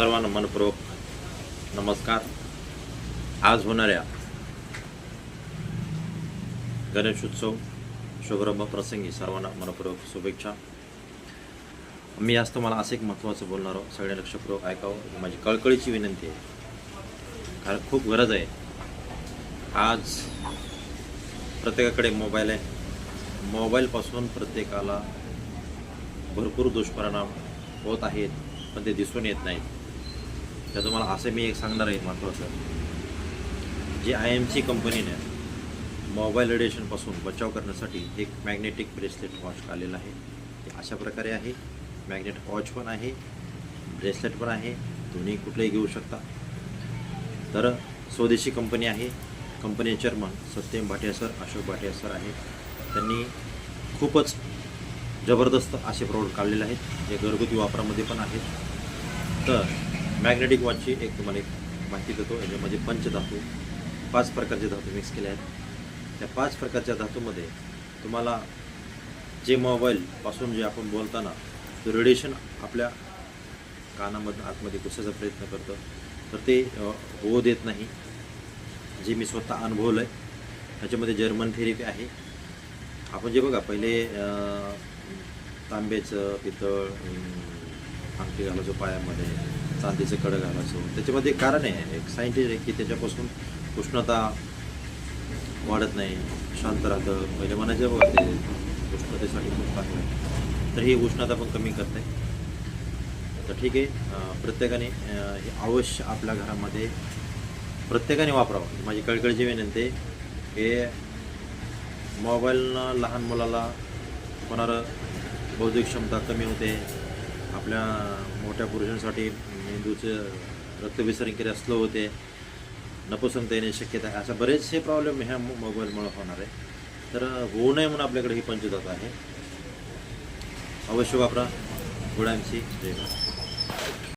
सर्वांना मनपूर्वक नमस्कार. आज होणाऱ्या गणेशोत्सव शुभारंभ प्रसंगी सर्वांना मनपूर्वक शुभेच्छा. मी आज तुम्हाला असं एक महत्त्वाचं बोलणार आहोत. सगळे लक्षपूर्वक ऐकावं. माझी कळकळीची विनंती आहे. कारण खूप गरज आहे. आज प्रत्येकाकडे मोबाईल आहे. मोबाईलपासून प्रत्येकाला भरपूर दुष्परिणाम होत आहेत पण ते दिसून येत नाहीत. तर तुम्हाला असं मी एक सांगणार आहे महत्त्वाचं जे आय एम सी कंपनीने मोबाईल रेडिएशनपासून बचाव करण्यासाठी एक मॅग्नेटिक ब्रेसलेट वॉच काढलेलं आहे. ते अशा प्रकारे आहे. मॅग्नेट वॉच पण आहे. ब्रेसलेट पण आहे. दोन्ही कुठलेही घेऊ शकता. तर स्वदेशी कंपनी आहे. Company chairman Satyam Bhatia sir Ashok Bhatia sir आहे त्यांनी खूपच जबरदस्त असे प्रॉडक्ट काढलेले आहेत. जे घरगुती वापरामध्ये पण आहेत. तर मॅग्नेटिक वॉचची एक तुम्हाला एक माहिती देतो याच्यामध्ये पंचधातू पाच प्रकारचे धातू मिक्स केले आहेत. त्या पाच प्रकारच्या धातूमध्ये तुम्हाला जे मोबाईलपासून जे आपण बोलताना तो रेडिएशन आपल्या कानामधून आतमध्ये घुसायचा प्रयत्न करतं. तर ते होऊ देत नाही. जे मी स्वतः अनुभवलं आहे त्याच्यामध्ये जर्मन थेरपी आहे. आपण जे बघा पहिले तांब्याचं पितळ अम, अंगठी घालायचो पायामध्ये. चांदीचं कडं घालायचो त्याच्यामध्ये कारण आहे. एक सायंटिस्ट आहे की त्याच्यापासून उष्णता वाढत नाही. शांत राहतं. पहिले मनाच्या बघा ते उष्णतेसाठी खूप चांगलं आहे. तर ही उष्णता पण कमी करते. तर ठीक आहे. प्रत्येकाने हे अवश्य आपल्या घरामध्ये प्रत्येकाने वापरावं. माझी कळकळीची विनंती हे मोबाईलनं लहान मुलाला होणारं बौद्धिक क्षमता कमी होते. आपल्या मोठ्या पुरुषांसाठी मेंदूचं रक्तभिसरण क्रिया स्लो होते नपुसंगता येण्याची शक्यता आहे. अशा बरेचसे प्रॉब्लेम ह्या मोबाईलमुळं मोबाईलमुळे होणार आहे. तर होऊ नये म्हणून आपल्याकडे ही पंचधातू आहे. अवश्य वापरा. गुळांची जय